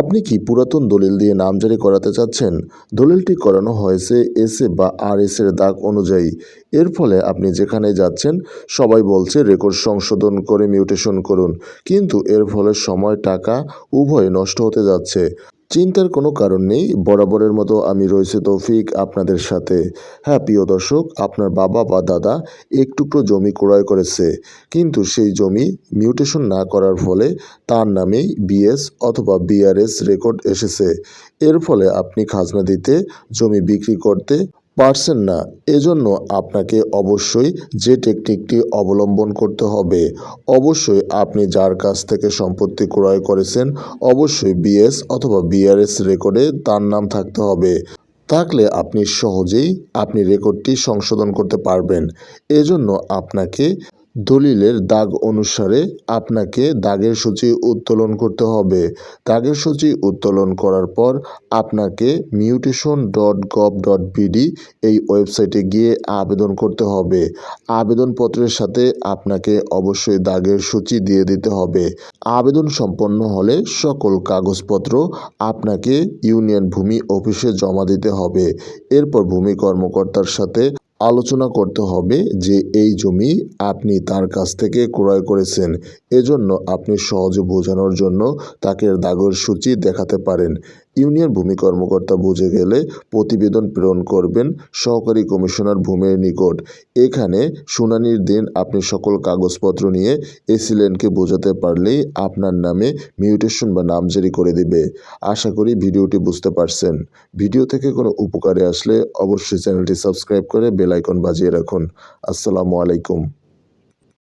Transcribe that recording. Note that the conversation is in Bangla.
আপনি কি পুরাতন দলিল দিয়ে নামজারি করাতে চাচ্ছেন? দলিলটি করানো হয়েছে এস এ বা আর এস এর দাগ অনুযায়ী। এর ফলে আপনি যেখানে যাচ্ছেন, সবাই বলছে রেকর্ড সংশোধন করে মিউটেশন করুন। কিন্তু এর ফলে সময়, টাকা উভয় নষ্ট হতে যাচ্ছে। চিন্তার কোনো কারণ নেই। বরাবরের মতো আমি রয়েছে তৌফিক আপনাদের সাথে। হ্যাঁ প্রিয় দর্শক, আপনার বাবা বা দাদা এক টুকরো জমি ক্রয় করেছে, কিন্তু সেই জমি মিউটেশন না করার ফলে তার নামেই বিএস অথবা বিআরএস রেকর্ড এসেছে। এর ফলে আপনি খাজনা দিতে, জমি বিক্রি করতে পারছেন না। এজন্য আপনাকে অবশ্যই যে টেকনিকটি অবলম্বন করতে হবে, অবশ্যই আপনি যার কাছ থেকে সম্পত্তি ক্রয় করেছেন, অবশ্যই বিএস অথবা বিআরএস রেকর্ডে তার নাম থাকতে হবে। থাকলে আপনি সহজেই আপনি রেকর্ডটি সংশোধন করতে পারবেন। এজন্য আপনাকে দলিলের দাগ অনুসারে আপনাকে দাগের সূচি উত্তোলন করতে হবে। দাগের সূচি উত্তোলন করার পর আপনাকে mutation dot gov dot BD এই ওয়েবসাইটে গিয়ে আবেদন করতে হবে। আবেদনপত্রের সাথে আপনাকে অবশ্যই দাগের সূচি দিয়ে দিতে হবে। আবেদন সম্পন্ন হলে সকল কাগজপত্র আপনাকে ইউনিয়ন ভূমি অফিসে জমা দিতে হবে। এরপর ভূমি কর্মকর্তার সাথে আলোচনা করতে হবে যে এই জমি আপনি তার কাছ থেকে ক্রয় করেছেন। এজন্য আপনি সহজে বোঝানোর জন্য তাকে দাগের সূচি দেখাতে পারেন। ইউনিয়ন ভূমি কর্মকর্তা বুঝে গেলে প্রতিবেদন প্রেরণ করবেন সহকারী কমিশনার ভূমির নিকট। এখানে শুনানির দিন আপনি সকল কাগজপত্র নিয়ে এসিলেনকে বোঝাতে পারলেই আপনার নামে মিউটেশন বা নামজারি করে দিবে। আশা করি ভিডিওটি বুঝতে পারছেন। ভিডিও থেকে কোনো উপকারে আসলে অবশ্যই চ্যানেলটি সাবস্ক্রাইব করে বেল আইকন বাজিয়ে রাখুন। আসসালামু আলাইকুম।